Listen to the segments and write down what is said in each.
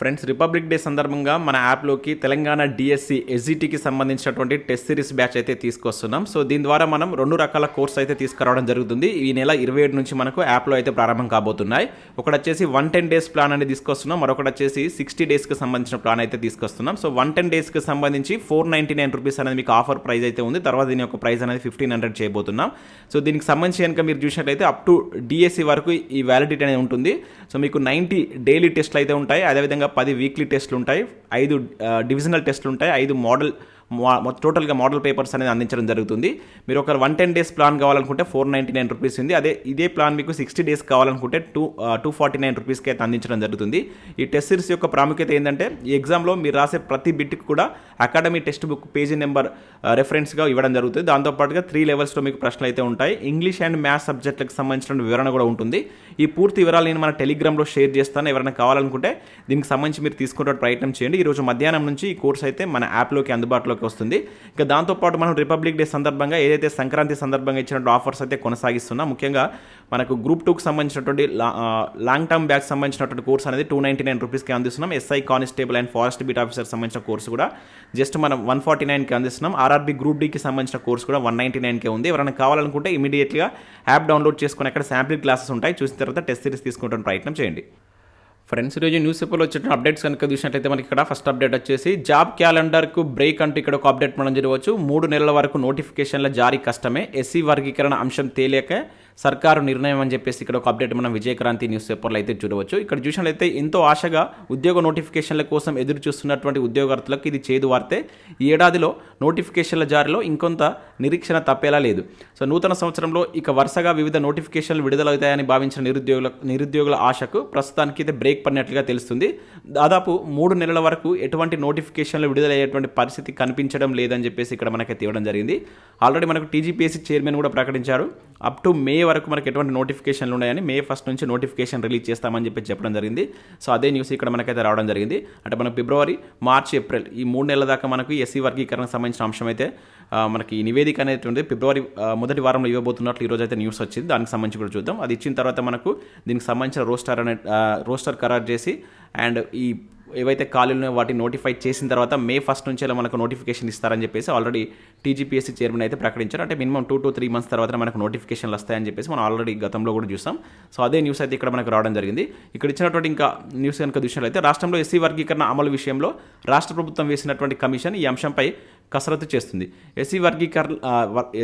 Friends republic day సందర్భంగా మన యాప్లోకి Telangana DSC ఎస్జిటికి సంబంధించినటువంటి టెస్ట్ సిరీస్ బ్యాచ్ అయితే తీసుకొస్తున్నాం. సో దీని ద్వారా మనం రెండు రకాల కోర్స్ అయితే తీసుకురావడం జరుగుతుంది. ఈ నెల ఇరవై ఏడు నుంచి మనకు యాప్లో అయితే ప్రారంభం కాబోతున్నాయి. ఒకటి వచ్చేసి వన్ టెన్ డేస్ ప్లాన్ అనేది తీసుకొస్తున్నాం. మరొకటి వచ్చేసి సిక్స్టీ డేస్కి సంబంధించిన ప్లాన్ అయితే తీసుకొస్తున్నాం. సో వన్ టెన్ డేస్కి సంబంధించి ఫోర్ నైంటీ నైన్ రూపీస్ అనేది మీకు ఆఫర్ ప్రైస్ అయితే ఉంది. తర్వాత దీని యొక్క ప్రైస్ అనేది ఫిఫ్టీన్ హండ్రెడ్ చేయబోతున్నాం. సో దీనికి సంబంధించి కనుక మీరు చూసినట్లయితే అప్ టు డిఎస్సి వరకు ఈ వ్యాలిడిటీ అనేది ఉంటుంది. సో మీకు నైంటీ డైలీ టెస్ట్లు అయితే ఉంటాయి. అదేవిధంగా పది వీక్లీ టెస్ట్లు ఉంటాయి ఐదు డివిజనల్ టెస్ట్లు ఉంటాయి ఐదు మోడల్ టోటల్గా మోడల్ పేపర్స్ అనేది అందించడం జరుగుతుంది. మీరు ఒక వన్ టెన్ డేస్ ప్లాన్ కావాలనుకుంటే ఫోర్ నైంటీ నైన్ రూపీస్ ఉంది. అదే ఇదే ప్లాన్ మీకు సిక్స్టీ డేస్ కావాలనుకుంటే టూ టూ ఫార్టీ నైన్ రూపీస్కి అయితే అందించడం జరుగుతుంది. ఈ టెస్ట్ సిరీస్ యొక్క ప్రాముఖ్యత ఏంటంటే ఈ ఎగ్జామ్లో మీరు రాసే ప్రతి బిట్కి కూడా academy text book page number రెఫరెన్స్గా ఇవ్వడం జరుగుతుంది. దాంతోపాటుగా త్రీ లెవెల్స్లో మీకు ప్రశ్నలు అయితే ఉంటాయి. ఇంగ్లీష్ అండ్ మ్యాథ్స్ సబ్జెక్టులకు సంబంధించిన వివరణ కూడా ఉంటుంది. ఈ పూర్తి వివరాలు నేను మన టెలిగ్రామ్లో షేర్ చేస్తాను. ఎవరైనా కావాలనుకుంటే దీనికి సంబంధించి మీరు తీసుకునే ప్రయత్నం చేయండి. ఈరోజు మధ్యాహ్నం నుంచి ఈ కోర్స్ అయితే మన యాప్లోకి అందుబాటులో అందుబాటులోకి వస్తుంది. ఇంకా దాంతోపాటు మనం రిపబ్లిక్ డే సందర్భంగా ఏదైతే సంక్రాంతి సందర్భంగా ఇచ్చినటువంటి ఆఫర్స్ అయితే కొనసాగిస్తున్నాం ముఖ్యంగా మనకు గ్రూప్ టూకి సంబంధించినటువంటి లాంగ్ టర్మ్ బ్యాక్ సంబంధించినటువంటి కోర్స్ అనేది టూ నైంటీ నైన్ రూపీస్కి అందిస్తున్నాం. SI constable and forest beat officer సంబంధించిన కోర్సు కూడా జస్ట్ మనం వన్ ఫార్టీ నైన్కి అందిస్తున్నాం. ఆర్ఆర్బీ గ్రూప్ డీకి సంబంధించిన కోర్స్ కూడా వన్ నైంటీ నైన్కే ఉంది. ఎవరైనా కావాలనుకుంటే ఇమీడియట్గా యాప్ డౌన్లోడ్ చేసుకుని అక్కడ శాంపిల్ క్లాసెస్ ఉంటాయి. చూసిన తర్వాత టెస్ట్ సిరీస్ తీసుకుంటున్న ప్రయత్నం చేయండి. ఫ్రెండ్స్ ఈరోజు న్యూస్ పేపర్లో వచ్చిన అప్డేట్స్ కనుక చూసినట్లయితే మనకి ఇక్కడ ఫస్ట్ అప్డేట్ వచ్చేసి జాబ్ క్యాలెండర్కు బ్రేక్ అంటూ ఇక్కడ ఒక అప్డేట్ మనం జరగవచ్చు మూడు నెలల వరకు నోటిఫికేషన్ల జారీ కష్టమే. ఎస్సీ వర్గీకరణ అంశం తేలియక సర్కారు నిర్ణయం అని చెప్పేసి ఇక్కడ ఒక అప్డేట్ మనం విజయక్రాంతి న్యూస్ పేపర్లో అయితే చూడవచ్చు. ఇక్కడ చూసినట్లయితే ఎంతో ఆశగా ఉద్యోగ నోటిఫికేషన్ల కోసం ఎదురు చూస్తున్నటువంటి ఉద్యోగార్థులకు ఇది చేదు వార్తే. ఈ ఏడాదిలో నోటిఫికేషన్ల జారిలో ఇంకొంత నిరీక్షణ తప్పేలా లేదు. సో నూతన సంవత్సరంలో ఇక వరుసగా వివిధ నోటిఫికేషన్లు విడుదలవుతాయని భావించిన నిరుద్యోగుల నిరుద్యోగుల ఆశకు ప్రస్తుతానికి అయితే బ్రేక్ పడినట్లుగా తెలుస్తుంది. దాదాపు మూడు నెలల వరకు ఎటువంటి నోటిఫికేషన్లు విడుదలయ్యేటువంటి పరిస్థితి కనిపించడం లేదని చెప్పేసి ఇక్కడ మనకైతే ఇవ్వడం జరిగింది. ఆల్రెడీ మనకు టీజీపీఎస్సీ చైర్మన్ కూడా ప్రకటించారు. అప్ టు మే వరకు మనకి ఎటువంటి నోటిఫికేషన్లు ఉన్నాయని మే ఫస్ట్ నుంచి నోటిఫికేషన్ రిలీజ్ చేస్తామని చెప్పి చెప్పడం జరిగింది. సో అదే న్యూస్ ఇక్కడ మనకైతే రావడం జరిగింది. అంటే మనకు ఫిబ్రవరి మార్చి ఏప్రిల్ ఈ మూడు నెలల దాకా మనకు ఎస్సీ వర్గీకరణకు సంబంధించిన అంశం అయితే మనకి ఈ నివేదిక అనేటువంటి ఫిబ్రవరి మొదటి వారంలో ఇవ్వబోతున్నట్లు ఈరోజు అయితే న్యూస్ వచ్చింది. దానికి సంబంధించి కూడా చూద్దాం. అది ఇచ్చిన తర్వాత మనకు దీనికి సంబంధించిన రోస్టర్ అనే రోస్టర్ ఖరారు చేసి అండ్ ఈ ఏవైతే ఖాళీలు వాటిని నోటిఫై చేసిన తర్వాత మే ఫస్ట్ నుంచి మనకు నోటిఫికేషన్ ఇస్తారని చెప్పేసి ఆల్రెడీ టీజీపీఎస్సీ చైర్మన్ అయితే ప్రకటించారు. అంటే minimum two to three months తర్వాత మనకు నోటిఫికేషన్లు వస్తాయని చెప్పేసి మనం ఆల్రెడీ గతంలో కూడా చూసాం. సో అదే న్యూస్ అయితే ఇక్కడ మనకు రావడం జరిగింది. ఇక్కడ ఇచ్చినటువంటి ఇంకా న్యూస్ కనుక అయితే రాష్ట్రంలో ఎస్సీ వర్గీకరణ అమలు విషయంలో రాష్ట్ర ప్రభుత్వం వేసినటువంటి కమిషన్ ఈ అంశంపై కసరత్తు చేస్తుంది. ఎస్సీ వర్గీకరణ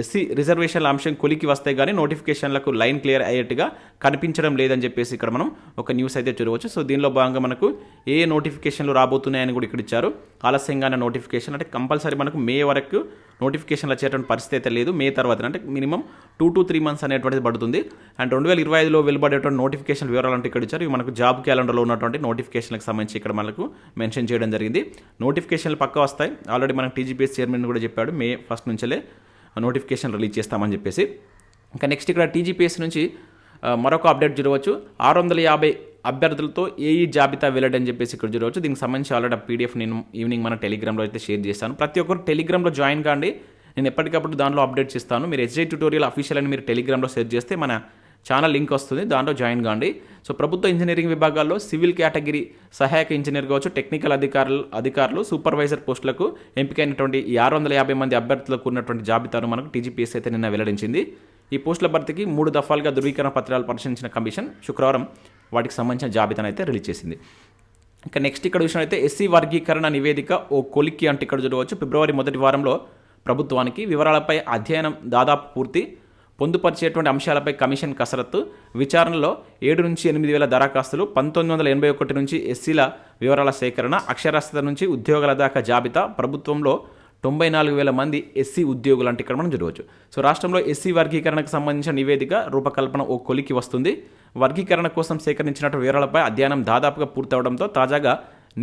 ఎస్సీ రిజర్వేషన్ల అంశం కొలికి వస్తే కానీ నోటిఫికేషన్లకు లైన్ క్లియర్ అయ్యేట్టుగా కనిపించడం లేదని చెప్పేసి ఇక్కడ మనం ఒక న్యూస్ అయితే చూడవచ్చు. సో దీనిలో భాగంగా మనకు ఏ నోటిఫికేషన్లు రాబోతున్నాయని కూడా ఇక్కడ ఇచ్చారు. ఆలస్యంగానే నోటిఫికేషన్ అంటే కంపల్సరీ మనకు మే వరకు నోటిఫికేషన్లు వచ్చేటువంటి పరిస్థితి అయితే లేదు. మే తర్వాత అంటే minimum two to three months అనేటువంటిది పడుతుంది. అండ్ రెండు వేల ఇరవై ఐదులో వెలువడేటువంటి నోటిఫికేషన్ వివరాలు అంటే ఇక్కడ ఇచ్చారు. ఇవి మనకు జాబ్ క్యాలెండర్లో ఉన్నటువంటి నోటిఫికేషన్లకు సంబంధించి ఇక్కడ మనకు మెన్షన్ చేయడం జరిగింది. నోటిఫికేషన్లు పక్క వస్తాయి. ఆల్రెడీ మనకు టీజీపీఎస్ చైర్మన్ కూడా చెప్పాడు మే ఫస్ట్ నుంచే నోటిఫికేషన్ రిలీజ్ చేస్తామని చెప్పేసి. ఇంకా నెక్స్ట్ ఇక్కడ టీజీపీఎస్ నుంచి మరొక అప్డేట్ చూడవచ్చు. ఆరు వందల యాభై అభ్యర్థులతో ఏ జాబితా వెళ్ళడని చెప్పేసి ఇక్కడ చూడవచ్చు. దీనికి సంబంధించి ఆల్రెడీ పీడిఎఫ్ నేను ఈవినింగ్ మన టెలిగ్రామ్లో అయితే షేర్ చేస్తాను ప్రతి ఒక్కరు టెలిగ్రామ్లో జాయిన్ కాండి. నేను ఎప్పటికప్పుడు దాంట్లో అప్డేట్స్ ఇస్తాను. మీరు ఎస్జే ట్యూటోరియల్ అఫీషియల్ అని మీరు టెలిగ్రామ్లో షేర్ చేస్తే మన ఛానల్ లింక్ వస్తుంది దాంట్లో జాయిన్ కాండి. సో ప్రభుత్వ ఇంజనీరింగ్ విభాగాల్లో సివిల్ కేటగిరీ సహాయక ఇంజనీర్ కావచ్చు టెక్నికల్ అధికారులు అధికారులు సూపర్వైజర్ పోస్టులకు ఎంపికైనటువంటి ఈ ఆరు వందల యాభై మంది అభ్యర్థులకు ఉన్నటువంటి జాబితాను మనకు టీజీపీఎస్ అయితే నిన్న వెల్లడించింది. ఈ పోస్టుల భర్తీకి మూడు దఫాలుగా ధృవీకరణ పత్రాలు పరిశీలించిన కమిషన్ శుక్రవారం వాటికి సంబంధించిన జాబితాను అయితే రిలీజ్ చేసింది. ఇంకా నెక్స్ట్ ఇక్కడ చూసినట్లయితే ఎస్సీ వర్గీకరణ నివేదిక ఓ కొలిక్కి అంటే ఇక్కడ చూడవచ్చు. ఫిబ్రవరి మొదటి వారంలో ప్రభుత్వానికి వివరాలపై అధ్యయనం దాదాపు పూర్తి. పొందుపరిచేటువంటి అంశాలపై కమిషన్ కసరత్తు. విచారణలో ఏడు నుంచి ఎనిమిది వేల దరఖాస్తులు పంతొమ్మిది వందల ఎనభై ఒకటి నుంచి ఎస్సీల వివరాల సేకరణ అక్షరాస్యత నుంచి ఉద్యోగాల దాకా జాబితా ప్రభుత్వంలో తొంభై నాలుగు వేల మంది ఎస్సీ ఉద్యోగులు అంటే ఇక్కడ మనం చూడవచ్చు. సో రాష్ట్రంలో ఎస్సీ వర్గీకరణకు సంబంధించిన నివేదిక రూపకల్పన ఓ కొలికి వస్తుంది. వర్గీకరణ కోసం సేకరించినటువంటి వివరాలపై అధ్యయనం దాదాపుగా పూర్తవడంతో తాజాగా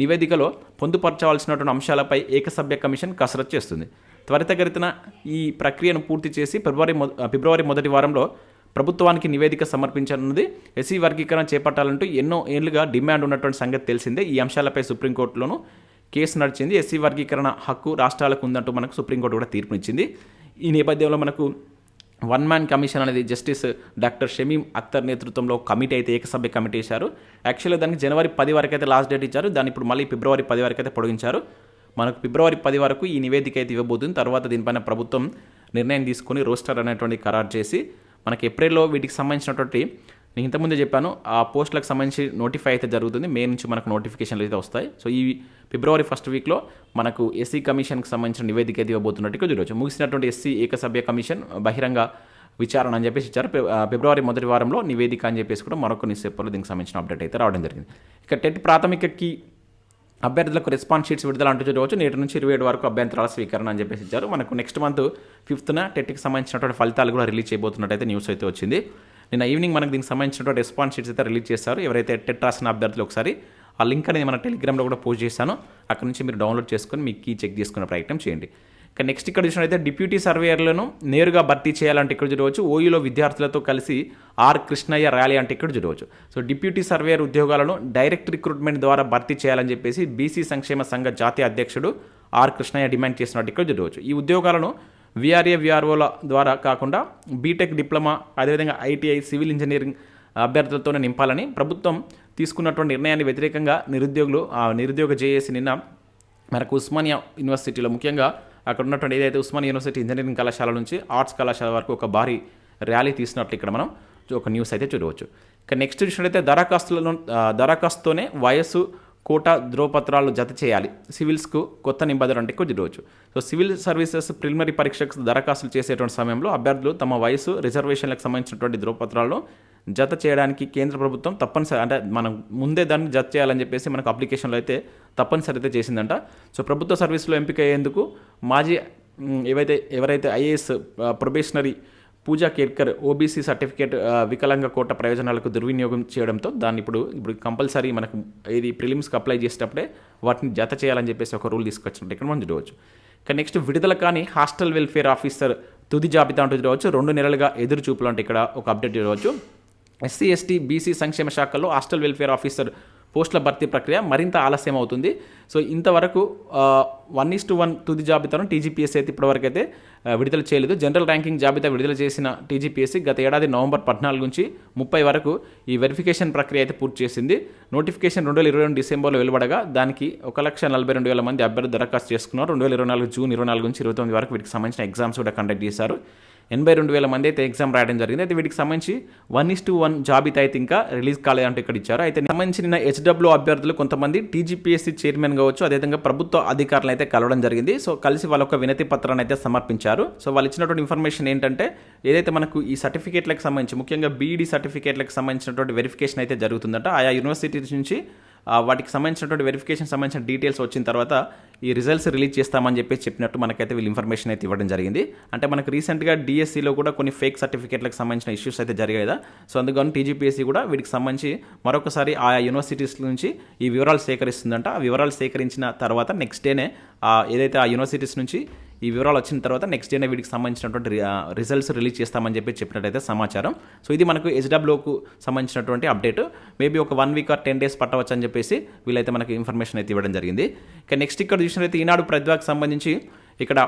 నివేదికలో పొందుపరచవలసినటువంటి అంశాలపై ఏకసభ్య కమిషన్ కసరత్తు చేస్తుంది. త్వరితగతిన ఈ ప్రక్రియను పూర్తి చేసి ఫిబ్రవరి మొ ఫిబ్రవరి మొదటి వారంలో ప్రభుత్వానికి నివేదిక సమర్పించనున్నది. ఎస్సీ వర్గీకరణ చేపట్టాలంటూ ఎన్నో ఏళ్ళుగా డిమాండ్ ఉన్నటువంటి సంగతి తెలిసిందే. ఈ అంశాలపై సుప్రీంకోర్టులోనూ కేసు నడిచింది. ఎస్సీ వర్గీకరణ హక్కు రాష్ట్రాలకు ఉందంటూ మనకు సుప్రీంకోర్టు కూడా తీర్పునిచ్చింది. ఈ నేపథ్యంలో మనకు వన్ మ్యాన్ కమిషన్ అనేది జస్టిస్ డాక్టర్ షమీం అఖ్తర్ నేతృత్వంలో కమిటీ అయితే ఏకసభ్య కమిటీ వేశారు. యాక్చువల్గా దానికి జనవరి పది వరకు అయితే లాస్ట్ డేట్ ఇచ్చారు. దాన్ని ఇప్పుడు మళ్ళీ ఫిబ్రవరి పది వరకు అయితే పొడిగించారు. మనకు ఫిబ్రవరి పది వరకు ఈ నివేదిక అయితే ఇవ్వబోతుంది. తర్వాత దీనిపైన ప్రభుత్వం నిర్ణయం తీసుకొని రోస్టర్ అనేటువంటి ఖరారు చేసి మనకి ఏప్రిల్లో వీటికి సంబంధించినటువంటి నేను ఇంతకుముందే చెప్పాను ఆ పోస్టులకు సంబంధించి నోటిఫై అయితే జరుగుతుంది. మే నుంచి మనకు నోటిఫికేషన్లు అయితే వస్తాయి. సో ఈ ఫిబ్రవరి ఫస్ట్ వీక్లో మనకు ఎస్సీ కమిషన్కి సంబంధించిన నివేదిక అయితే ఇవ్వబోతున్నట్టు చూడవచ్చు. ముగిసినటువంటి ఎస్సీ ఏకసభ్య కమిషన్ బహిరంగ విచారణ అని చెప్పేసి ఇచ్చారు. ఫిబ్రవరి మొదటి వారంలో నివేదిక అని చెప్పేసి కూడా మరొక న్యూస్ పేపర్లో దీనికి సంబంధించిన అప్డేట్ అయితే రావడం జరిగింది. ఇక టెట్ ప్రాథమికకి అభ్యర్థులకు రెస్పాన్స్ షీట్స్ విడుదల అంటూ చూడవచ్చు నేటి నుంచి ఇరవై ఏడు వరకు అభ్యంతరాల స్వీకరణ అని చెప్పేసి ఇచ్చారు. మనకు నెక్స్ట్ మంత్ ఫిఫ్త్న టెట్కి సంబంధించినటువంటి ఫలితాలు కూడా రిలీజ్ చేయబోతున్నట్టయితే న్యూస్ అయితే వచ్చింది. నిన్న ఈవినింగ్ మనకు దీనికి సంబంధించినటువంటి రెస్పాన్స్ షీట్స్ అయితే రిలీజ్ చేస్తారు ఎవరైతే టెట్ రాసిన అభ్యర్థులు ఒకసారి ఆ లింక్ అనేది మన టెలిగ్రామ్లో కూడా పోస్ట్ చేశాను. అక్కడ నుంచి మీరు డౌన్లోడ్ చేసుకొని మీ కీ చెక్ చేసుకునే ప్రయత్నం చేయండి. ఇక నెక్స్ట్ ఇక్కడ చూసినట్లయితే డిప్యూటీ సర్వేయర్లను నేరుగా భర్తీ చేయాలంటే ఇక్కడ చూడవచ్చు. ఓయూలో విద్యార్థులతో కలిసి ఆర్ కృష్ణయ్య ర్యాలీ అంటే ఇక్కడ చూడవచ్చు. సో డిప్యూటీ సర్వేయర్ ఉద్యోగాలను డైరెక్ట్ రిక్రూట్మెంట్ ద్వారా భర్తీ చేయాలని చెప్పేసి బీసీ సంక్షేమ సంఘ జాతీయ అధ్యక్షుడు ఆర్ కృష్ణయ్య డిమాండ్ చేసినట్టు ఇక్కడ చూడవచ్చు. ఈ ఉద్యోగాలను విఆర్ఏ విఆర్ఓల ద్వారా కాకుండా బీటెక్ డిప్లొమా అదేవిధంగా ఐటీఐ సివిల్ ఇంజనీరింగ్ అభ్యర్థులతోనే నింపాలని ప్రభుత్వం తీసుకున్నటువంటి నిర్ణయాన్ని వ్యతిరేకంగా నిరుద్యోగులు ఆ నిరుద్యోగ జేఏసీ నిన్న మనకు ఉస్మానియా యూనివర్సిటీలో ముఖ్యంగా అక్కడ ఉన్నటువంటి ఏదైతే ఉస్మాన్ యూనివర్సిటీ ఇంజనీరింగ్ కళాశాల నుంచి ఆర్ట్స్ కళాశాల వరకు ఒక భారీ ర్యాలీ తీసినట్లు ఇక్కడ మనం ఒక న్యూస్ అయితే చూడవచ్చు. ఇక నెక్స్ట్ చూసినట్లయితే దరఖాస్తులను దరఖాస్తుతోనే వయస్సు కోటా ధ్రువపత్రాలు జత చేయాలి. సివిల్స్కు కొత్త నిబంధనలు అంటే కొద్ది రోజు. సో సివిల్ సర్వీసెస్ ప్రిలిమినరీ పరీక్షకు దరఖాస్తులు చేసేటువంటి సమయంలో అభ్యర్థులు తమ వయసు రిజర్వేషన్లకు సంబంధించినటువంటి ధ్రువపత్రాలను జత చేయడానికి కేంద్ర ప్రభుత్వం తప్పనిసరి అంటే మనం ముందే దాన్ని జత చేయాలని చెప్పేసి మనకు అప్లికేషన్లో అయితే తప్పనిసరి అయితే చేసిందంట. సో ప్రభుత్వ సర్వీస్లో ఎంపిక అయ్యేందుకు మాజీ ఏవైతే ఎవరైతే IAS probationary Pooja Khedkar OBC certificate వికలాంగ కోట ప్రయోజనాలకు దుర్వినియోగం చేయడంతో దాన్ని ఇప్పుడు ఇప్పుడు కంపల్సరీ మనకు ఇది ప్రిలిమ్స్కి అప్లై చేసేటప్పుడే వాటిని జత చేయాలని చెప్పేసి ఒక రూల్ తీసుకొచ్చినట్టు ఇక్కడ మనం చూడవచ్చు. కానీ నెక్స్ట్ విడుదల కానీ హాస్టల్ వెల్ఫేర్ ఆఫీసర్ తుది జాబితా అంటూ చూడవచ్చు. రెండు నెలలుగా ఎదురు చూపులు అంటే ఇక్కడ ఒక అప్డేట్ చూడవచ్చు. ఎస్సీ ఎస్టీ బీసీ సంక్షేమ శాఖలో హాస్టల్ వెల్ఫేర్ ఆఫీసర్ పోస్టుల భర్తీ ప్రక్రియ మరింత ఆలస్యం అవుతుంది. సో ఇంతవరకు వన్ ఈస్ టు వన్ తుది జాబితాను టీజీపీఎస్సీ అయితే ఇప్పటివరకు అయితే విడుదల చేయలేదు. జనరల్ ర్యాంకింగ్ జాబితా విడుదల చేసిన టీజీపీఎస్సీ గత ఏడాది నవంబర్ పద్నాలుగు నుంచి ముప్పై వరకు ఈ వెరిఫికేషన్ ప్రక్రియ అయితే పూర్తి చేసింది. నోటిఫికేషన్ రెండు వేల ఇరవై రెండు డిసెంబర్లో వెలువడగా దానికి ఒక లక్ష నలభై రెండు వేల మంది అభ్యర్థులు దరఖాస్తు చేసుకున్నారు. రెండు వేల ఇరవై నాలుగు జూన్ ఇరవై నాలుగు నుంచి ఇరవై తొమ్మిది వరకు వీటికి సంబంధించిన ఎగ్జామ్స్ కూడా కండక్ట్ చేశారు. ఎనభై రెండు వేల మంది అయితే ఎగ్జామ్ రాయడం జరిగింది. అయితే వీటికి సంబంధించి వన్ ఇస్ టు వన్ జాబితా అయితే ఇంకా రిలీజ్ కాలేదంటూ ఇక్కడ ఇచ్చారు. అయితే సంబంధించి నిన్న హెచ్డబ్ల్యూ అభ్యర్థులు కొంతమంది టీజీపీఎస్సీ చైర్మన్ కావచ్చు అదేవిధంగా ప్రభుత్వ అధికారులను అయితే కలవడం జరిగింది. సో కలిసి వాళ్ళ ఒక వినతి పత్రాన్ని అయితే సమర్పించారు. సో వాళ్ళు ఇచ్చినటువంటి ఇన్ఫర్మేషన్ ఏంటంటే ఏదైతే మనకు ఈ సర్టిఫికేట్లకు సంబంధించి ముఖ్యంగా బీఈడి సర్టిఫికేట్లకు సంబంధించినటువంటి వెరిఫికేషన్ అయితే జరుగుతుందట. ఆయా యూనివర్సిటీస్ నుంచి వాటికి సంబంధించినటువంటి వెరిఫికేషన్ సంబంధించిన డీటెయిల్స్ వచ్చిన తర్వాత ఈ రిజల్ట్స్ రిలీజ్ చేస్తామని చెప్పేసి చెప్పినట్టు మనకైతే వీళ్ళు ఇన్ఫర్మేషన్ అయితే ఇవ్వడం జరిగింది. అంటే మనకు రీసెంట్గా డిఎస్సిలో కూడా కొన్ని ఫేక్ సర్టిఫికేట్లకు సంబంధించిన ఇష్యూస్ అయితే జరిగాయి కదా. సో అందుకని టీజీపీఎస్సీ కూడా వీటికి సంబంధించి మరొకసారి ఆయా యూనివర్సిటీస్ నుంచి ఈ వివరాలు సేకరిస్తుందంట. ఆ వివరాలు సేకరించిన తర్వాత నెక్స్ట్ డేనే ఏదైతే ఆ యూనివర్సిటీస్ నుంచి ఈ వివరాలు వచ్చిన తర్వాత నెక్స్ట్ డేనే వీటికి సంబంధించినటువంటి రిజల్ట్స్ రిలీజ్ చేస్తామని చెప్పి చెప్పినట్టయితే సమాచారం. సో ఇది మనకు హెచ్డబ్ల్యూకు సంబంధించినటువంటి అప్డేట్ మేబీ ఒక one week or ten days పట్టవచ్చు అని చెప్పేసి వీళ్ళైతే మనకి ఇన్ఫర్మేషన్ అయితే ఇవ్వడం జరిగింది. ఇక నెక్స్ట్ ఇక్కడ చూసినట్లయితే ఈనాడు ప్రతిభకు సంబంధించి ఇక్కడ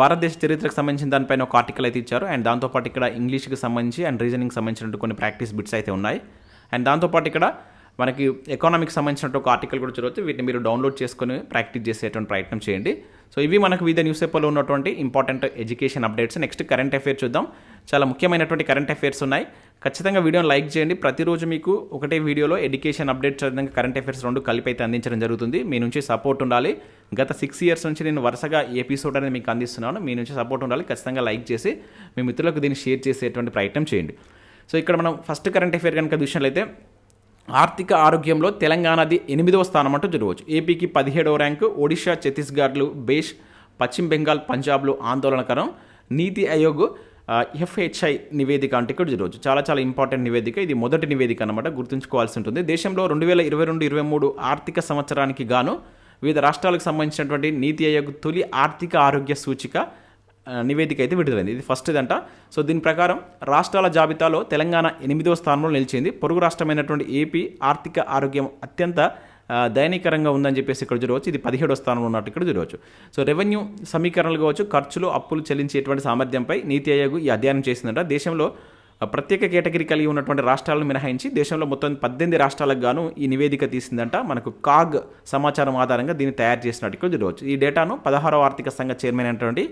భారతదేశ చరిత్రకు సంబంధించిన దానిపైన ఒక ఆర్టికల్ అయితే ఇచ్చారు. అండ్ దాంతోపాటు ఇక్కడ ఇంగ్లీష్కి సంబంధించి అండ్ రీజనింగ్ సంబంధించినటువంటి కొన్ని ప్రాక్టీస్ బిట్స్ అయితే ఉన్నాయి. అండ్ దాంతోపాటు ఇక్కడ మనకి ఎకానమిక్ సంబంధించినట్టు ఒక ఆర్టికల్ కూడా చూడవచ్చు వీటిని మీరు డౌన్లోడ్ చేసుకొని ప్రాక్టీస్ చేసేటువంటి ప్రయత్నం చేయండి. సో ఇవి మనకు వివిధ న్యూస్ పేపర్లో ఉన్నటువంటి important education updates next current affairs చూద్దాం. చాలా ముఖ్యమైనటువంటి కరెంట్ అఫైర్స్ ఉన్నాయి. ఖచ్చితంగా వీడియోని లైక్ చేయండి. ప్రతిరోజు మీకు ఒకటే వీడియోలో ఎడ్యుకేషన్ అప్డేట్స్ విధంగా కరెంట్ అఫైర్స్ రెండు కలిపి అయితే అందించడం జరుగుతుంది. మీ నుంచి సపోర్ట్ ఉండాలి. గత సిక్స్ ఇయర్స్ నుంచి నేను వరుసగా ఎపిసోడ్ అనేది మీకు అందిస్తున్నాను. మీ నుంచి సపోర్ట్ ఉండాలి. ఖచ్చితంగా లైక్ చేసి మీ మిత్రులకు దీన్ని షేర్ చేసేటువంటి ప్రయత్నం చేయండి. సో ఇక్కడ మనం ఫస్ట్ కరెంట్ అఫైర్ కనుక చూసినట్లయితే ఆర్థిక ఆరోగ్యంలో తెలంగాణది ఎనిమిదవ స్థానం అంటూ చూడవచ్చు ఏపీకి పదిహేడవ ర్యాంకు ఒడిషా ఛత్తీస్గఢ్లు బేష్ పశ్చిమ బెంగాల్ పంజాబ్లో ఆందోళనకరం. నీతి ఆయోగ్ ఎఫ్హెచ్ఐ నివేదిక అంటే ఇక్కడ చూడవచ్చు చాలా చాలా ఇంపార్టెంట్ నివేదిక. ఇది మొదటి నివేదిక అనమాట గుర్తుంచుకోవాల్సి ఉంటుంది. దేశంలో రెండు వేల ఇరవై రెండు ఇరవై మూడు ఆర్థిక సంవత్సరానికి గాను వివిధ రాష్ట్రాలకు సంబంధించినటువంటి నీతి ఆయోగ్ తొలి ఆర్థిక ఆరోగ్య సూచిక నివేదిక అయితే విడుదలైంది. ఇది ఫస్ట్ ఇదంట సో దీని ప్రకారం రాష్ట్రాల జాబితాలో తెలంగాణ ఎనిమిదవ స్థానంలో నిలిచింది. పొరుగు రాష్ట్రమైనటువంటి ఏపీ ఆర్థిక ఆరోగ్యం అత్యంత దయనీకరంగా ఉందని చెప్పేసి ఇక్కడ చూడవచ్చు. ఇది పదిహేడో స్థానంలో ఉన్నట్టు ఇక్కడ చూడవచ్చు. సో రెవెన్యూ సమీకరణలు కావచ్చు ఖర్చులు అప్పులు చెల్లించేటువంటి సామర్థ్యంపై నీతి ఆయోగ్ ఈ అధ్యయనం చేసిందంట. దేశంలో ప్రత్యేక కేటగిరీ కలిగి ఉన్నటువంటి రాష్ట్రాలను మినహాయించి దేశంలో మొత్తం పద్దెనిమిది రాష్ట్రాలకు గాను ఈ నివేదిక తీసిందంట. మనకు కాగ్ సమాచారం ఆధారంగా దీన్ని తయారు చేసినట్టు ఇక్కడ చూడవచ్చు. ఈ డేటాను పదహారవ ఆర్థిక సంఘ చైర్మన్ అయినటువంటి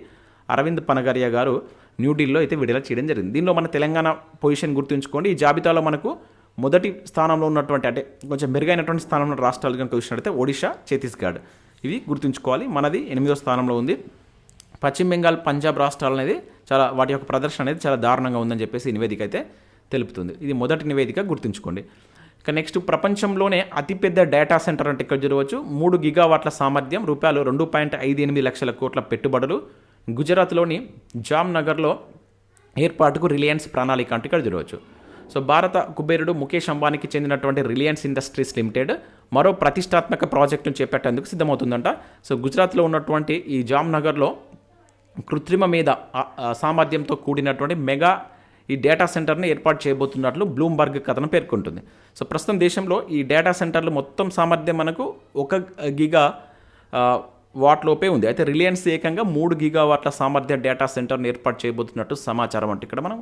అరవింద్ పనగరియా గారు న్యూఢిల్లీలో అయితే విడుదల చేయడం జరిగింది. దీనిలో మన తెలంగాణ పొజిషన్ గుర్తుంచుకోండి. ఈ జాబితాలో మనకు మొదటి స్థానంలో ఉన్నటువంటి అంటే కొంచెం మెరుగైనటువంటి స్థానంలో ఉన్న రాష్ట్రాలు కనుక చూసినట్లయితే ఒడిషా ఛత్తీస్గఢ్. ఇవి గుర్తుంచుకోవాలి. మనది ఎనిమిదో స్థానంలో ఉంది. పశ్చిమ బెంగాల్ పంజాబ్ రాష్ట్రాలు అనేది చాలా వాటి యొక్క ప్రదర్శన అనేది చాలా దారుణంగా ఉందని చెప్పేసి నివేదిక అయితే తెలుపుతుంది. ఇది మొదటి నివేదిక గుర్తుంచుకోండి. ఇక నెక్స్ట్ ప్రపంచంలోనే అతిపెద్ద డేటా సెంటర్ అంటే ఇక్కడ చూడవచ్చు. మూడు గిగావాట్ల సామర్థ్యం రూపాయలు రెండు పాయింట్ ఐదు ఎనిమిది లక్షల కోట్ల పెట్టుబడులు గుజరాత్లోని జామ్నగర్లో ఏర్పాటుకు రిలయన్స్ ప్రణాళిక అంటే ఇక్కడ చూడవచ్చు. సో భారత కుబేరుడు ముఖేష్ అంబానీకి చెందినటువంటి రిలయన్స్ ఇండస్ట్రీస్ లిమిటెడ్ మరో ప్రతిష్టాత్మక ప్రాజెక్టును చేపట్టేందుకు సిద్ధమవుతుందంట. సో గుజరాత్లో ఉన్నటువంటి ఈ జామ్నగర్లో కృత్రిమ మీద సామర్థ్యంతో కూడినటువంటి మెగా ఈ డేటా సెంటర్ని ఏర్పాటు చేయబోతున్నట్లు బ్లూంబర్గ్ కథనం పేర్కొంటుంది. సో ప్రస్తుతం దేశంలో ఈ డేటా సెంటర్లు మొత్తం సామర్థ్యం మనకు ఒక గిగా వాట్లోపే ఉంది. అయితే రిలయన్స్ ఏకంగా మూడు గిగా వాట్ల సామర్థ్య డేటా సెంటర్ని ఏర్పాటు చేయబోతున్నట్టు సమాచారం అంటే ఇక్కడ మనం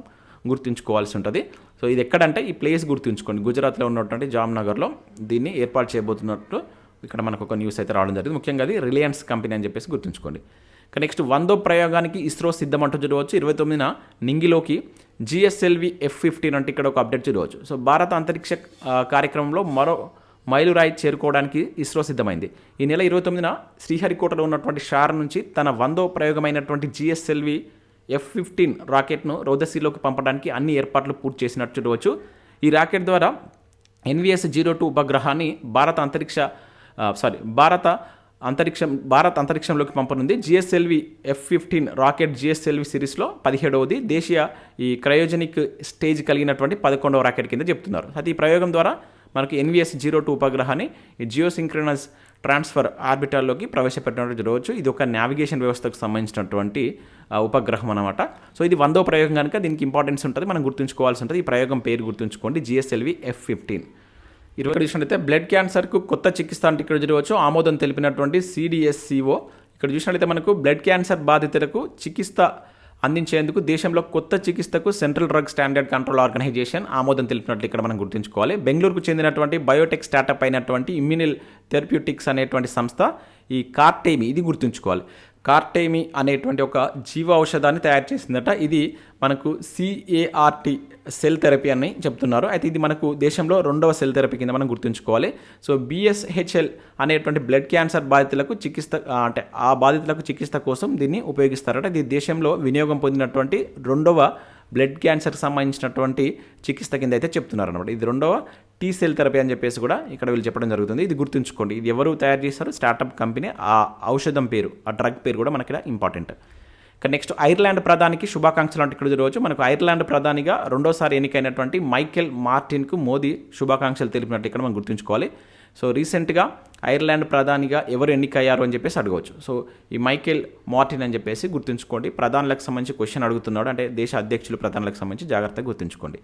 గుర్తుంచుకోవాల్సి ఉంటుంది. సో ఇది ఎక్కడంటే ఈ ప్లేస్ గుర్తుంచుకోండి. గుజరాత్లో ఉన్నటువంటి జామ్నగర్లో దీన్ని ఏర్పాటు చేయబోతున్నట్టు ఇక్కడ మనకు ఒక న్యూస్ అయితే రావడం జరిగింది. ముఖ్యంగా అది రిలయన్స్ కంపెనీ అని చెప్పేసి గుర్తుంచుకోండి. ఇక నెక్స్ట్ వందో ప్రయోగానికి ఇస్రో సిద్ధమంటూ చూడవచ్చు. ఇరవై తొమ్మిదిన నింగిలోకి జిఎస్ఎల్వి ఎఫ్ ఫిఫ్టీన్ అంటే ఇక్కడ ఒక అప్డేట్ చూడవచ్చు. సో భారత అంతరిక్ష కార్యక్రమంలో మరో మైలురాయి చేరుకోవడానికి ఇస్రో సిద్ధమైంది. ఈ నెల ఇరవై తొమ్మిదిన శ్రీహరికోటలో ఉన్నటువంటి షార్ నుంచి తన వందో ప్రయోగమైనటువంటి జిఎస్ఎల్వి ఎఫ్ ఫిఫ్టీన్ రాకెట్ను రౌదసీలోకి పంపడానికి అన్ని ఏర్పాట్లు పూర్తి చేసినట్టు చూడవచ్చు. ఈ రాకెట్ ద్వారా ఎన్విఎస్ జీరో టూ ఉపగ్రహాన్ని భారత అంతరిక్ష సారీ భారత అంతరిక్షం భారత్ అంతరిక్షంలోకి పంపనుంది. GSLV F fifteen rocket GSLV సిరీస్లో పదిహేడవది దేశీయ ఈ క్రయోజనిక్ స్టేజ్ కలిగినటువంటి పదకొండవ రాకెట్ కింద చెప్తున్నారు. అయితే ఈ ప్రయోగం ద్వారా మనకి ఎన్విఎస్ జీరో టూ ఉపగ్రహాన్ని జియో సింక్రనస్ ట్రాన్స్ఫర్ ఆర్బిటాల్లోకి ప్రవేశపెట్టినట్టు చూడవచ్చు. ఇది ఒక నావిగేషన్ వ్యవస్థకు సంబంధించినటువంటి ఉపగ్రహం అనమాట సో ఇది వందో ప్రయోగం కనుక దీనికి ఇంపార్టెన్స్ ఉంటుంది. మనం గుర్తుంచుకోవాల్సి ఉంటుంది. ఈ ప్రయోగం పేరు గుర్తుంచుకోండి. GSLV F fifteen. ఇరవై చూసినట్లయితే బ్లడ్ క్యాన్సర్కు కొత్త చికిత్స అంటే ఇక్కడ చూడవచ్చు. ఆమోదం తెలిపినటువంటి సిడిఎస్సిఓ ఇక్కడ చూసినట్లయితే మనకు బ్లడ్ క్యాన్సర్ బాధితులకు చికిత్స అందించేందుకు దేశంలో కొత్త చికిత్సకు central drug standard control organisation ఆమోదం తెలిపినట్లు ఇక్కడ మనం గుర్తుంచుకోవాలి. బెంగళూరుకు చెందినటువంటి బయోటెక్ స్టార్టప్ అయినటువంటి ఇమ్యూనిల్ థెరప్యూటిక్స్ అనేటువంటి సంస్థ ఈ కార్టేమి ఇది గుర్తుంచుకోవాలి. కార్టేమి అనేటువంటి ఒక జీవ ఔషధాన్ని తయారు చేసిందట. ఇది మనకు సిఏఆర్టీ సెల్ థెరపీ అని చెప్తున్నారు. అయితే ఇది మనకు దేశంలో రెండవ సెల్ థెరపీ కింద మనం గుర్తుంచుకోవాలి. సో బిఎస్హెచ్ఎల్ అనేటువంటి బ్లడ్ క్యాన్సర్ బాధితులకు చికిత్స అంటే ఆ బాధితులకు చికిత్స కోసం దీన్ని ఉపయోగిస్తారట. ఇది దేశంలో వినియోగం పొందినటువంటి రెండవ బ్లడ్ క్యాన్సర్కి సంబంధించినటువంటి చికిత్స కింద అయితే చెప్తున్నారు అనమాట ఇది రెండవ టీ సెల్ థెరపీ అని చెప్పేసి కూడా ఇక్కడ వీళ్ళు చెప్పడం జరుగుతుంది. ఇది గుర్తుంచుకోండి. ఇది ఎవరు తయారు చేశారు? స్టార్టప్ కంపెనీ ఆ ఔషధం పేరు ఆ డ్రగ్ పేరు కూడా మనకి ఇక్కడ ఇంపార్టెంట్ ఇక నెక్స్ట్ ఐర్లాండ్ ప్రధానికి శుభాకాంక్షలు అంటే ఇక్కడ చూడవచ్చు. మనకు ఐర్లాండ్ ప్రధానిగా రెండోసారి ఎన్నికైనటువంటి మైకెల్ మార్టిన్కు మోదీ శుభాకాంక్షలు తెలిపినట్టు ఇక్కడ మనం గుర్తుంచుకోవాలి. సో రీసెంట్గా ఐర్లాండ్ ప్రధానిగా ఎవరు ఎన్నికయ్యారు అని చెప్పేసి అడగవచ్చు. సో ఈ మైకేల్ మార్టిన్ అని చెప్పేసి గుర్తుంచుకోండి. ప్రధానులకు సంబంధించి క్వశ్చన్ అడుగుతున్నాడు. అంటే దేశ అధ్యక్షులు ప్రధానులకు సంబంధించి జాగ్రత్తగా గుర్తుంచుకోండి.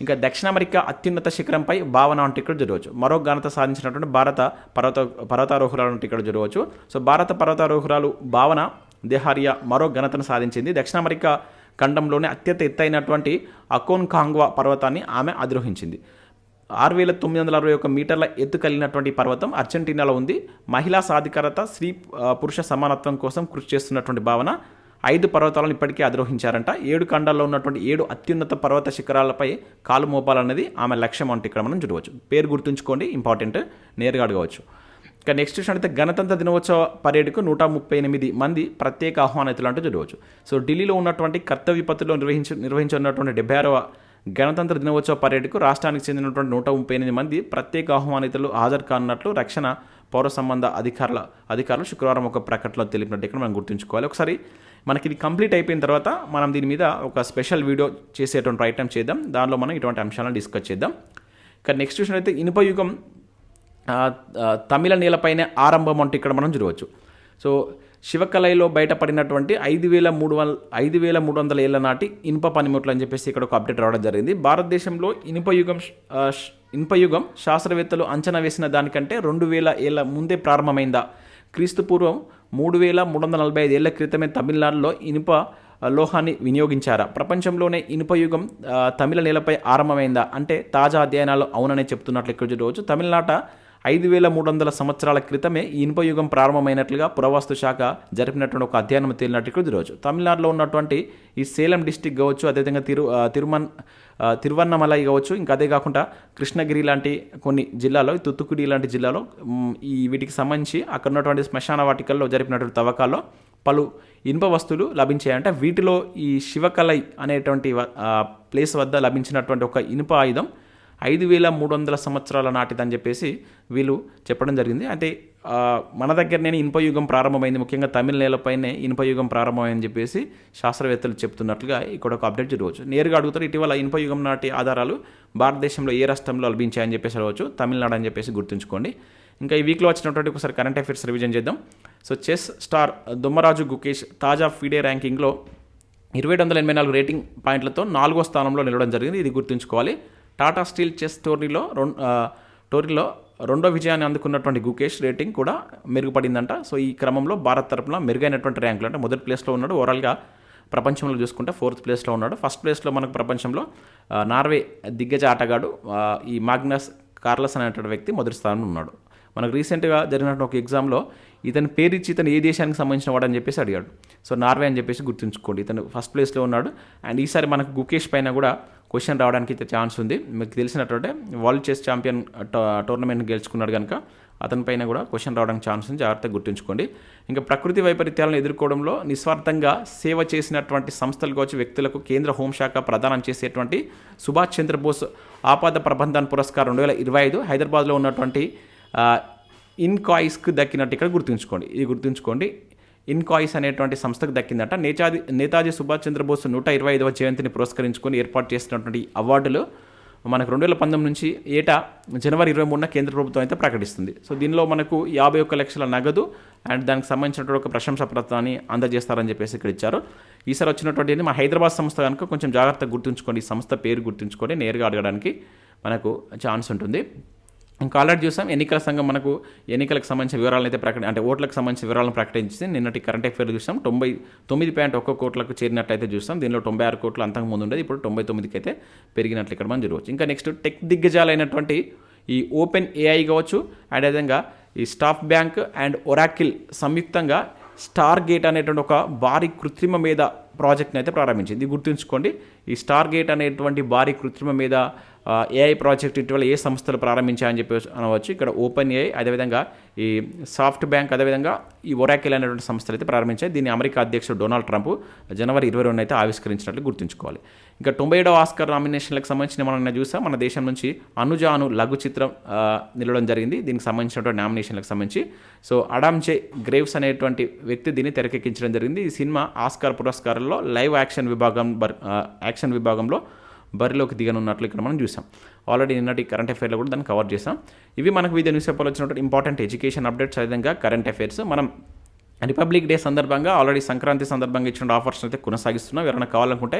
ఇంకా దక్షిణ అమెరికా అత్యున్నత శిఖరంపై భావన వంటి ఇక్కడ జరగవచ్చు. మరో ఘనత సాధించినటువంటి భారత పర్వత పర్వతారోహురాలు వంటి ఇక్కడ జరగవచ్చు. సో భారత పర్వతారోహురాలు భావన దేహారియా మరో ఘనతను సాధించింది. దక్షిణ అమెరికా ఖండంలోనే అత్యంత ఎత్తైనటువంటి అకోన్ కాంగ్వా పర్వతాన్ని ఆమె అధిరోహించింది. ఆరు వేల తొమ్మిది వందల అరవై ఒక మీటర్ల ఎత్తు కలిగినటువంటి పర్వతం అర్జెంటీనాలో ఉంది. మహిళా సాధికారత స్త్రీ పురుష సమానత్వం కోసం కృషి చేస్తున్నటువంటి భావన ఐదు పర్వతాలను ఇప్పటికే అధిరోహించారంట. ఏడు ఖండాల్లో ఉన్నటువంటి ఏడు అత్యున్నత పర్వత శిఖరాలపై కాలు మోపాలన్నది ఆమె లక్ష్యం అంటే ఇక్కడ మనం చూడవచ్చు. పేరు గుర్తుంచుకోండి ఇంపార్టెంట్ నేరుగా అడగవచ్చు. ఇక నెక్స్ట్ చూసినట్లయితే గణతంత్ర దినోత్సవ పరేడ్కు నూట ముప్పై ఎనిమిది మంది ప్రత్యేక ఆహ్వానితులు అంటూ చూడవచ్చు. సో ఢిల్లీలో ఉన్నటువంటి కర్తవ్య పత్రిలో నిర్వహించి నిర్వహించున్నటువంటి డెబ్బై ఆరవ గణతంత్ర దినోత్సవ పరేడ్కు రాష్ట్రానికి చెందినటువంటి నూట ముప్పై ఎనిమిది మంది ప్రత్యేక ఆహ్వానితులు హాజరు కానున్నట్లు రక్షణ పౌర సంబంధ అధికారుల అధికారులు శుక్రవారం ఒక ప్రకటనలో తెలిపినట్టు ఇక్కడ మనం గుర్తుంచుకోవాలి. ఒకసారి మనకి ఇది కంప్లీట్ అయిపోయిన తర్వాత మనం దీని మీద ఒక స్పెషల్ వీడియో చేసేటువంటి ప్రయత్నం చేద్దాం. దానిలో మనం ఇటువంటి అంశాలను డిస్కస్ చేద్దాం. ఇక నెక్స్ట్ విషయం అయితే ఇనుప యుగం తమిళ నేలపైనే ఆరంభం అంటూ ఇక్కడ మనం చూడవచ్చు. సో శివకళలో బయటపడినటువంటి ఐదు వేల మూడు వందల ఐదు వేల మూడు వందల ఏళ్ళ నాటి ఇనుప పనిముట్లు అని చెప్పేసి ఇక్కడ ఒక అప్డేట్ రావడం జరిగింది. భారతదేశంలో ఇనుప యుగం ఇనుప యుగం శాస్త్రవేత్తలు అంచనా వేసిన దానికంటే రెండు వేల ఏళ్ళ ముందే ప్రారంభమైందా? క్రీస్తు పూర్వం మూడు వేల మూడు వందల నలభై ఐదు ఏళ్ళ క్రితమే తమిళనాడులో ఇనుప లోహాన్ని వినియోగించారా? ప్రపంచంలోనే ఇనుప యుగం తమిళ నేలపై ఆరంభమైందా? అంటే తాజా అధ్యయనాలు అవుననే చెప్తున్నట్లు ఇక్కడ చూడవచ్చు. తమిళనాట ఐదు వేల మూడు వందల సంవత్సరాల క్రితమే ఈ ఇనుప యుగం ప్రారంభమైనట్లుగా పురావస్తు శాఖ జరిపినటువంటి ఒక అధ్యయనం తేలినట్టు ఇక్కడ చూడవచ్చు. తమిళనాడులో ఉన్నటువంటి ఈ సేలం డిస్టిక్ కావచ్చు అదేవిధంగా తిరు తిరుమన్ తిరువన్నమలై కావచ్చు ఇంకా అదే కాకుండా కృష్ణగిరి లాంటి కొన్ని జిల్లాలో ఈ తుత్తుకుడి లాంటి జిల్లాలో ఈ వీటికి సంబంధించి అక్కడ ఉన్నటువంటి శ్మశాన వాటికల్లో జరిపినటువంటి తవ్వకాల్లో పలు ఇనుప వస్తువులు లభించాయంటే. వీటిలో ఈ శివకలై అనేటువంటి ప్లేస్ వద్ద లభించినటువంటి ఒక ఇనుప ఆయుధం ఐదు వేల మూడు వందల సంవత్సరాల నాటిదని చెప్పేసి వీళ్ళు చెప్పడం జరిగింది. అయితే మన దగ్గరనే ఇనుప యుగం ప్రారంభమైంది. ముఖ్యంగా తమిళ నేలపైనే ఇనుప యుగం ప్రారంభమైందని చెప్పేసి శాస్త్రవేత్తలు చెప్తున్నట్లుగా ఇక్కడ ఒక అప్డేట్ చూడవచ్చు నేరుగా అడుగుతారు ఇటీవల ఇనుప యుగం నాటి ఆధారాలు భారతదేశంలో ఏ రాష్ట్రంలో లభించాయని చెప్పేసి అడగవచ్చు. తమిళనాడు అని చెప్పేసి గుర్తుంచుకోండి. ఇంకా ఈ వీక్లో వచ్చినటువంటి ఒకసారి కరెంట్ అఫైర్స్ రివిజన్ చేద్దాం. So chess star Dommaraju Gukesh తాజా ఫీడే ర్యాంకింగ్లో ఇరవై వందల ఎనభై నాలుగు రేటింగ్ పాయింట్లతో నాలుగో స్థానంలో నిలవడం జరిగింది. ఇది గుర్తుంచుకోవాలి. టాటా స్టీల్ చెస్ టోర్నీలో రెండు టోర్నీలో రెండో విజయాన్ని అందుకున్నటువంటి గుకేష్ రేటింగ్ కూడా మెరుగుపడిందంట. సో ఈ క్రమంలో భారత్ తరపున మెరుగైనటువంటి ర్యాంకులు. అంటే మొదటి ప్లేస్లో ఉన్నాడు. ఓవరాల్గా ప్రపంచంలో చూసుకుంటే ఫోర్త్ ప్లేస్లో ఉన్నాడు. ఫస్ట్ ప్లేస్లో మనకు ప్రపంచంలో నార్వే దిగ్గజ ఆటగాడు ఈ మాగ్నస్ కార్లస్ అనేటువంటి వ్యక్తి మొదటి స్థానంలో ఉన్నాడు. మనకు రీసెంట్గా జరిగినటువంటి ఒక ఎగ్జామ్లో ఇతని పేరు ఇచ్చి ఇతను ఏ దేశానికి సంబంధించిన వాడు అని చెప్పేసి అడిగాడు. సో నార్వే అని చెప్పేసి గుర్తుంచుకోండి. ఇతను ఫస్ట్ ప్లేస్లో ఉన్నాడు. అండ్ ఈసారి మనకు గుకేష్ పైన కూడా క్వశ్చన్ రావడానికి అయితే ఛాన్స్ ఉంది. మీకు తెలిసినట్టు వరల్డ్ చెస్ ఛాంపియన్ టోర్నమెంట్ గెలుచుకున్నాడు కనుక అతని పైన కూడా క్వశ్చన్ రావడానికి ఛాన్స్ ఉంది. జాగ్రత్తగా గుర్తుంచుకోండి. ఇంకా ప్రకృతి వైపరీత్యాలను ఎదుర్కోవడంలో నిస్వార్థంగా సేవ చేసినటువంటి సంస్థలు కావచ్చు వ్యక్తులకు కేంద్ర హోంశాఖ ప్రదానం చేసేటువంటి సుభాష్ చంద్రబోస్ ఆపాద ప్రబంధన్ పురస్కారం రెండు వేల ఇరవై ఐదు హైదరాబాద్లో ఉన్నటువంటి ఇన్కాయిస్కి దక్కినట్టు ఇక్కడ గుర్తుంచుకోండి. ఇది గుర్తుంచుకోండి. ఇన్కాయిస్ అనేటువంటి సంస్థకు దక్కిందట. నేతాజీ నేతాజీ సుభాష్ చంద్రబోస్ నూట ఇరవై ఐదవ జయంతిని పురస్కరించుకొని ఏర్పాటు చేసినటువంటి అవార్డులు మనకు రెండు వేల పంతొమ్మిది నుంచి ఏటా జనవరి ఇరవై మూడున కేంద్ర ప్రభుత్వం అయితే ప్రకటిస్తుంది. సో దీనిలో మనకు యాభై ఒక్క లక్షల నగదు అండ్ దానికి సంబంధించినటువంటి ఒక ప్రశంసా పత్రాన్ని అందజేస్తారని చెప్పేసి ఇక్కడ ఇచ్చారు. ఈసారి వచ్చినటువంటి మా హైదరాబాద్ సంస్థ కనుక కొంచెం జాగ్రత్తగా గుర్తుంచుకోండి. ఈ సంస్థ పేరు గుర్తుంచుకొని నేరుగా అడగడానికి మనకు ఛాన్స్ ఉంటుంది. ఇంకా ఆల్రెడీ చూసాం ఎన్నికల సంఘం మనకు ఎన్నికలకు సంబంధించిన వివరాలను అయితే ప్రకటి అంటే ఓట్లకు సంబంధించిన వివరాలను ప్రకటించింది. నిన్నటి కరెంట్ అఫేర్లు చూసాం. తొంభై తొమ్మిది పాయింట్ ఒక్క కోట్లకు చేరినట్లయితే చూస్తాం. దీనిలో తొంభై ఆరు కోట్లు అంతకు ముందు ఉండేది. ఇప్పుడు తొంభై తొమ్మిదికి అయితే పెరిగినట్లు ఇక్కడ మనం చూడవచ్చు. ఇంకా నెక్స్ట్ టెక్ దిగ్గజాలైనటువంటి ఈ ఓపెన్ ఏఐ కావచ్చు అదేవిధంగా ఈ స్టాఫ్ బ్యాంక్ అండ్ ఒరాకిల్ సంయుక్తంగా స్టార్ గేట్ అనేటువంటి ఒక భారీ కృత్రిమ మీద ప్రాజెక్ట్ని అయితే ప్రారంభించింది. గుర్తుంచుకోండి. ఈ స్టార్ గేట్ అనేటువంటి భారీ కృత్రిమ మీద ఏఐ ప్రాజెక్ట్ ఇటీవల ఏ సంస్థలు ప్రారంభించాయని చెప్పి అనవచ్చు. ఇక్కడ ఓపెన్ ఏఐ అదేవిధంగా ఈ సాఫ్ట్ బ్యాంక్ అదేవిధంగా ఈ ఒరాకిల్ అనేటువంటి సంస్థలు అయితే ప్రారంభించాయి. దీన్ని అమెరికా అధ్యక్షుడు డొనాల్డ్ ట్రంప్ జనవరి ఇరవై రెండు అయితే ఆవిష్కరించినట్లు గుర్తుంచుకోవాలి. ఇంకా తొంభై ఏడవ ఆస్కర్ నామినేషన్లకు సంబంధించిన మనం చూసాం. మన దేశం నుంచి అనుజాను లఘు చిత్రం నిలవడం జరిగింది. దీనికి సంబంధించినటువంటి నామినేషన్లకు సంబంధించి. సో అడామ్చే గ్రేవ్స్ అనేటువంటి వ్యక్తి దీన్ని తెరకెక్కించడం జరిగింది. ఈ సినిమా ఆస్కార్ పురస్కారంలో లైవ్ యాక్షన్ విభాగం బర్- యాక్షన్ విభాగంలో బరిలోకి దిగనున్నట్లు ఇక్కడ మనం చూసాం. ఆల్రెడీ నిన్నటి కరెంట్ అఫైర్లో కూడా దాన్ని కవర్ చేసాం ఇవి మనకు వివిధ న్యూస్ పేపర్లో వచ్చినటువంటి ఇంపార్టెంట్ ఎడ్యుకేషన్ అప్డేట్స్ అదేవిధంగా కరెంట్ అఫైర్స్ మనం రిపబ్లిక్ డే సందర్భంగా ఆల్రెడీ సంక్రాంతి సందర్భంగా ఇచ్చిన ఆఫర్స్ అయితే కొనసాగిస్తున్నాం. ఎవరైనా కావాలనుకుంటే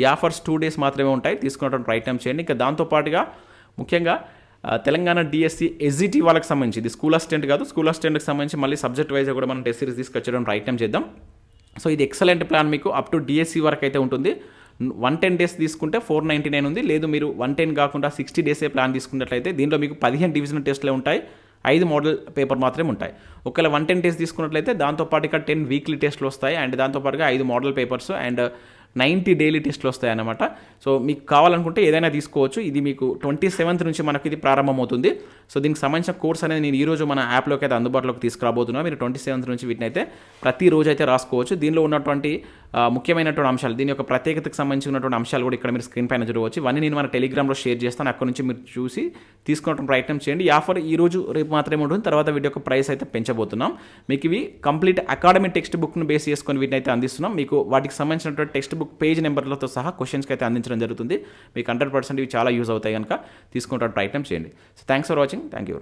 ఈ ఆఫర్స్ టూ డేస్ మాత్రమే ఉంటాయి. తీసుకున్నటువంటి ప్రయత్నం చేయండి. ఇంకా దాంతోపాటుగా ముఖ్యంగా తెలంగాణ డిఎస్సి ఎస్జిటి వాళ్ళకి సంబంధించి ఇది స్కూల్ అసిస్టెంట్ కాదు. స్కూల్ అసిస్టెంట్కి సంబంధించి మళ్ళీ సబ్జెక్ట్ వైజ్ కూడా మనం టెస్ట్ సిరీస్ తీసుకొచ్చడం ప్రయత్నం చేద్దాం. సో ఇది ఎక్సలెంట్ ప్లాన్ మీకు. అప్ టు డిఎస్సి వరకు అయితే ఉంటుంది. వన్ టెన్ డేస్ తీసుకుంటే ఫోర్ నైంటీ నైన్ ఉంది. లేదు మీరు వన్ టెన్ కాకుండా సిక్స్టీ డేసే ప్లాన్ తీసుకున్నట్లయితే దీనిలో మీకు పదిహేను డివిజనల్ టెస్ట్లే ఉంటాయి. ఐదు మోడల్ పేపర్ మాత్రమే ఉంటాయి. ఒకవేళ వన్ టెన్ టెస్ట్ తీసుకున్నట్లయితే దాంతోపాటు ఇక్కడ టెన్ వీక్లీ టెస్ట్లు వస్తాయి. అండ్ దాంతోపాటుగా ఐదు model papers and ninety daily టెస్ట్లు వస్తాయి అన్నమాట సో మీకు కావాలనుకుంటే ఏదైనా తీసుకోవచ్చు. ఇది మీకు ట్వంటీ సెవెంత్ నుంచి మనకి ఇది ప్రారంభమవుతుంది. సో దీనికి సంబంధించిన కోర్స్ అనేది నేను ఈరోజు మన యాప్లోకి అయితే అందుబాటులోకి తీసుకురాబోతున్నా మీరు ట్వంటీ సెవెంత్ నుంచి వీటిని అయితే ప్రతిరోజు అయితే రాసుకోవచ్చు. దీనిలో ఉన్నటువంటి ముఖ్యమైనటువంటి అంశాలు దీని యొక్క ప్రత్యేకతకు సంబంధించినటువంటి అంశాలు కూడా ఇక్కడ మీరు స్క్రీన్ పైన చూడవచ్చు. ఇవన్నీ నేను మన టెలిగ్రామ్లో షేర్ చేస్తాను. అక్కడ నుంచి మీరు చూసి తీసుకున్నటువంటి ప్రయత్నం చేయండి. ఈ ఆఫర్ ఈ రోజు రేపు మాత్రమే ఉంటుంది. తర్వాత వీటి యొక్క ప్రైస్ అయితే పెంచబోతున్నాం. మీకు ఇవి కంప్లీట్ అకాడమిక్ టెక్స్ట్ బుక్ను బేస్ చేసుకొని వీటిని అయితే అందిస్తున్నాం. మీకు వాటికి సంబంధించినటువంటి టెక్స్ట్ బుక్ పేజ్ నెంబర్లతో సహా క్వశ్చన్స్కి అయితే అందించడం జరుగుతుంది. మీకు హండ్రెడ్ పర్సెంట్ ఇవి చాలా యూజ్ అవుతాయి కనుక తీసుకున్నటువంటి ప్రయత్నం చేయండి. So thanks for watching thank you